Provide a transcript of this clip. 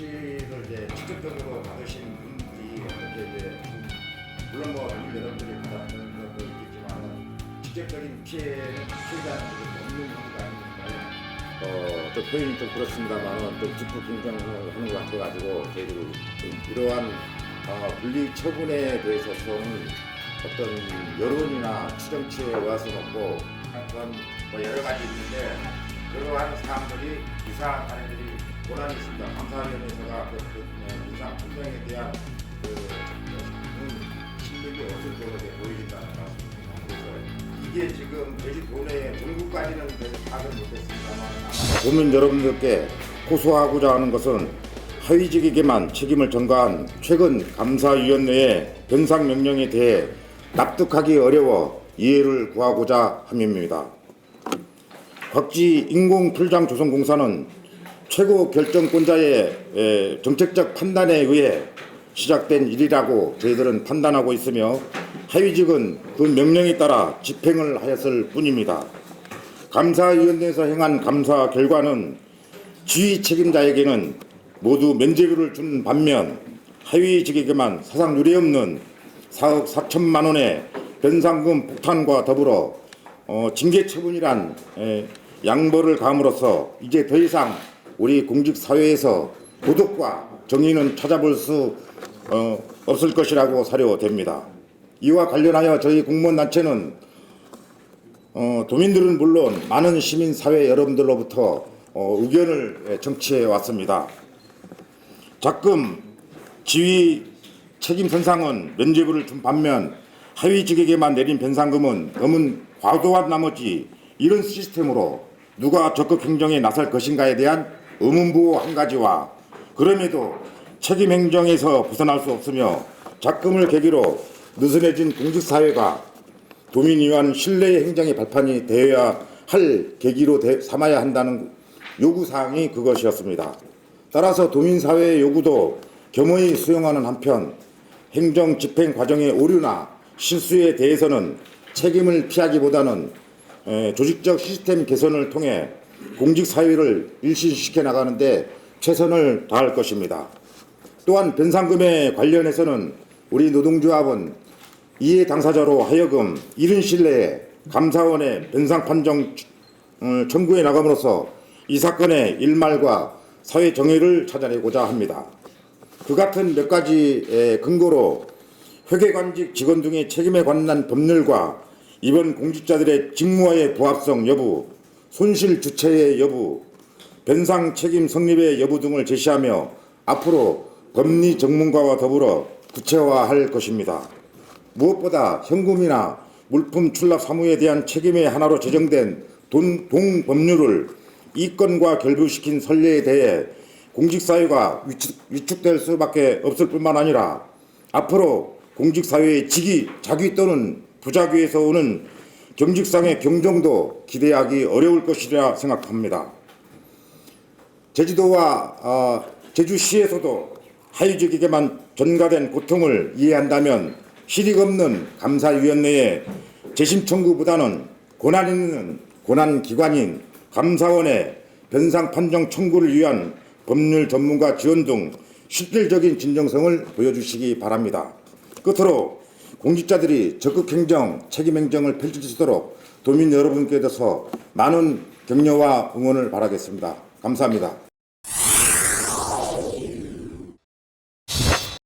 조치를 이제 직접적으로 받으신 분들이 어떻게 이제 물론 뭐 여러분들이 받았는 것도 있겠지만 직접적인 피해는 피해자는 없는 경우가 아닙니까? 어, 또 표현이 좀 그렇습니다만은 또 기쁘 긴장을 하는 것 같아가지고 저희들이 좀 이러한 어, 분리 처분에 대해서는 어떤 여론이나 추정치에 의해서는 없고 그건 뭐 여러 가지 있는데 그러한 사람들이 이상한 사람들이 원한이 있습니다. 감사위원회에서가 그, 그 어, 이상 분쟁에 대한 그 음, 실력이 없을 이제 보여진다는 말씀입니다. 그래서 이게 지금 제주도 내에 전국까지는 이제 파악을 못했습니다만 국민 여러분들께 호소하고자 하는 것은 하위직에게만 책임을 전가한 최근 감사위원회의 변상 명령에 대해 납득하기 어려워 이해를 구하고자 함입니다. 곽지 인공풀장 조성공사는 최고 결정권자의 에, 정책적 판단에 의해 시작된 일이라고 저희들은 판단하고 있으며 하위직은 그 명령에 따라 집행을 하였을 뿐입니다. 감사위원회에서 행한 감사 결과는 지휘 책임자에게는 모두 면제부를 준 반면 하위직에게만 사상 유례 없는 4억 4천만 원의 변상금 폭탄과 더불어 어, 징계 처분이란 에, 양보를 감으로써 이제 더 이상 우리 공직 사회에서 도덕과 정의는 찾아볼 수 어, 없을 것이라고 사료됩니다. 이와 관련하여 저희 공무원 단체는 어, 도민들은 물론 많은 시민 사회 여러분들로부터 어, 의견을 청취해 왔습니다. 작금 지휘 책임 선상은 면제부를 준 반면 하위직에게만 내린 변상금은 너무 과도한 나머지 이런 시스템으로 누가 적극 행정에 나설 것인가에 대한 의문부 한 가지와 그럼에도 책임 행정에서 벗어날 수 없으며 작금을 계기로 느슨해진 공직사회가 도민 위한 신뢰의 행정의 발판이 되어야 할 계기로 대- 삼아야 한다는 요구 사항이 그것이었습니다. 따라서 도민 사회의 요구도 겸허히 수용하는 한편 행정 집행 과정의 오류나 실수에 대해서는 책임을 피하기보다는 에, 조직적 시스템 개선을 통해 공직 사회를 일신시켜 나가는데 최선을 다할 것입니다. 또한 변상금에 관련해서는 우리 노동조합은 이해 당사자로 하여금 이른 신뢰에 감사원의 변상 판정 어, 청구에 나감으로써 이 사건의 일말과 사회 정의를 찾아내고자 합니다. 그 같은 몇 가지의 근거로 회계관직 직원 등의 책임에 관한 법률과 이번 공직자들의 직무와의 부합성 여부, 손실 주체의 여부, 변상 책임 성립의 여부 등을 제시하며 앞으로 법리 전문가와 더불어 구체화할 것입니다. 무엇보다 현금이나 물품 출납 사무에 대한 책임의 하나로 제정된 돈, 동법률을 이권과 결부시킨 선례에 대해 공직사회가 위축, 위축될 수밖에 없을 뿐만 아니라 앞으로 공직사회의 직위, 자기 또는 부작위에서 오는 경직상의 경정도 기대하기 어려울 것이라 생각합니다. 제주도와 어, 제주시에서도 하위직에게만 전가된 고통을 이해한다면 실익 없는 감사위원회의 재심 청구보다는 권한 있는 권한 기관인 감사원의 변상 판정 청구를 위한 법률 전문가 지원 등 실질적인 진정성을 보여주시기 바랍니다. 끝으로 공직자들이 적극 행정, 책임 행정을 펼칠 수 있도록 도민 여러분께서 많은 격려와 응원을 바라겠습니다. 감사합니다.